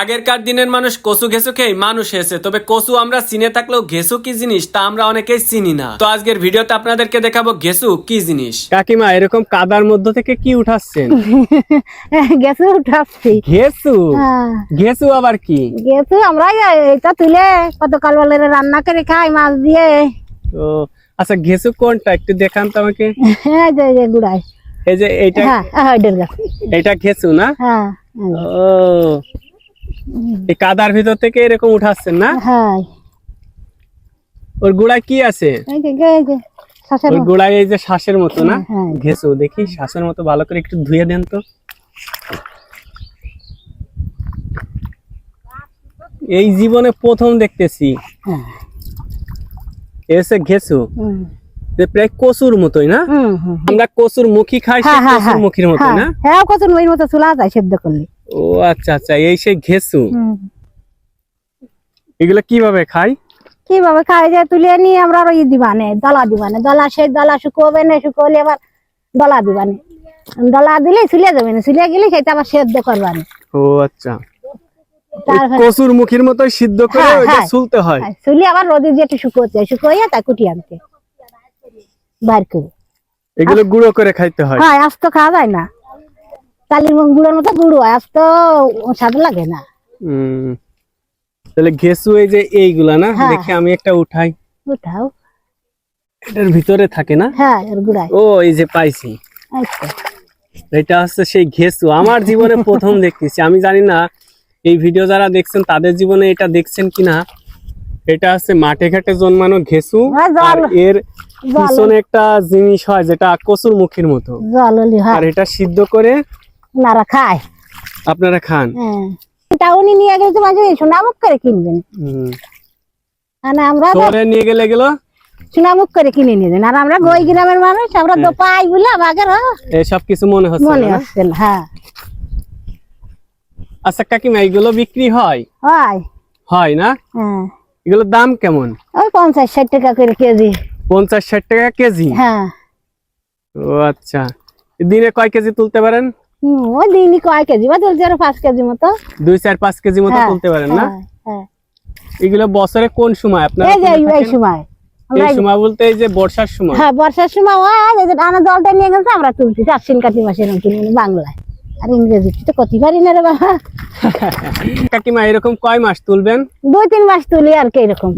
আগেরকার দিনের মানুষ কচু ঘেসু খেয়ে মানুষ হয়েছে। তবে কচু আমরা চিনে থাকলেও ঘেসু কি জিনিস তা আমরা অনেকেই চিনি না। তো আজকের ভিডিওতে আপনাদেরকে দেখাবো ঘেসু কি জিনিস। কাকিমা এরকম কাদার মধ্য থেকে কি উঠাচ্ছেন? গেছে উঠাচ্ছি। ঘেসু হ্যাঁ, ঘেসু আবার কি? গেছে আমরা এটা তুলে কতকাল বলে রান্না করে খাই মাছ দিয়ে। তো আচ্ছা ঘেসু কোনটা? একটু দেখান তো আমাকে। হ্যাঁ যে যে গুড়াই এই যে এইটা হ্যাঁ হ্যাঁ এটা ঘেসু না? হ্যাঁ ও এই কাদার ভিতর থেকে এরকম উঠাচ্ছেন না? হ্যাঁ। ওর গোড়ায় কি আছে? ওর। গোড়ায় এই যে শ্বাসের মতো না? হ্যাঁ। ঘেসু দেখি শ্বাসের মতো ভালো করে একটু ধুয়ে দেন তো। এই জীবনে প্রথম দেখতেছি। হ্যাঁ। এসে ঘেসু প্রায় কচুর মতোই না। আমরা কচুর মুখী খাই হ্যাঁ, হ্যাঁ, কচুর হ্যাঁ। মুখীর মতো হ্যাঁ, না? হ্যাঁ কত ওই মতো চুলা যায় সেদ্ধ করলে। ও আচ্ছা আচ্ছা এই সেই ঘেসু। এগুলো কীভাবে খাই কীভাবে খাই যে তুলে নিয়ে আমরা ওই দিবানে দলা দিবানে। দলা সেই দলা শুকোবে না শুকোলে আবার দলা দিবানে। দলা দিলে চুলে যাবে না চুলে গেলে সেটা আবার সেদ্ধ করবানে। ও আচ্ছা। কচুর মুখীর মতোই সিদ্ধ করে হ্যাঁ, ওইটা হ্যাঁ। হয়। চুলি আবার রোদে দিয়ে একটু শুকোতে হয় শুকোইয়া তা কুটি আনতে। বার করে। এগুলো গুঁড়ো করে খাইতে হয়। হ্যাঁ আজ তো খাওয়া যায় না। কালির গুঁড়োর মতো গুঁড়ো হয় আজ তো স্বাদ লাগে না। তাহলে ঘেসু এই যে এইগুলা না হ্যাঁ। দেখে আমি একটা উঠাই। উঠাও। এটার ভিতরে থাকে না? হ্যাঁ এর গুড়াই ও এই যে পাইছি। আচ্ছা। এটা হচ্ছে সেই ঘেসু। আমার জীবনে প্রথম দেখতেছি। আমি জানি না এই ভিডিও যারা দেখছেন তাদের জীবনে এটা দেখছেন কিনা? এটা হচ্ছে মাঠে ঘাটে জন্মানো ঘেসু হ্যাঁ, আর এর পিছনে একটা জিনিস হয় যেটা কচুর মুখের মতো। আর এটা সিদ্ধ করে ওনারা খায়। আপনারা খান? হ্যাঁ। নিয়ে গেলে তো মাঝে সোনামুখ করে কিনবেন। আমরা শহরে নিয়ে গেলে গেলো? সোনামুখ করে কিনে নিয়ে আর আমরা গই গ্রামের মানুষ আমরা তো পাই বলে আমাদের এসব কিছু মনে হচ্ছে মনে? হচ্ছে হ্যাঁ। আচ্ছা কাকিমা এগুলো বিক্রি হয়? হয়। হয় না? হ্যাঁ। এগুলোর দাম কেমন? ওই পঞ্চাশ ষাট টাকা করে কেজি। পঞ্চাশ ষাট টাকা কেজি? হ্যাঁ। ও আচ্ছা। দিনে কয় কেজি তুলতে পারেন? ওই দিনই কয় কেজি বা তুলছে আরও পাঁচ কেজি মতো? দুই চার পাঁচ কেজি মতো হ্যাঁ, তুলতে পারেন না? হ্যাঁ, হ্যাঁ। এগুলো বছরে কোন সময়? আপনারা এই যে এই- সময়। এই সময় বলতে এই যে বর্ষার সময়। হ্যাঁ বর্ষার সময় ওই যে টানা জলটা নিয়ে গেছে আমরা তুলছি। আশ্বিন কাতি মাসে এরকম বাংলায়। আর ইংরেজি তো কতি পারি না রে বাবা। কাকিমা এরকম কয় মাস তুলবেন? দুই তিন মাস তুলি আর কি এরকম।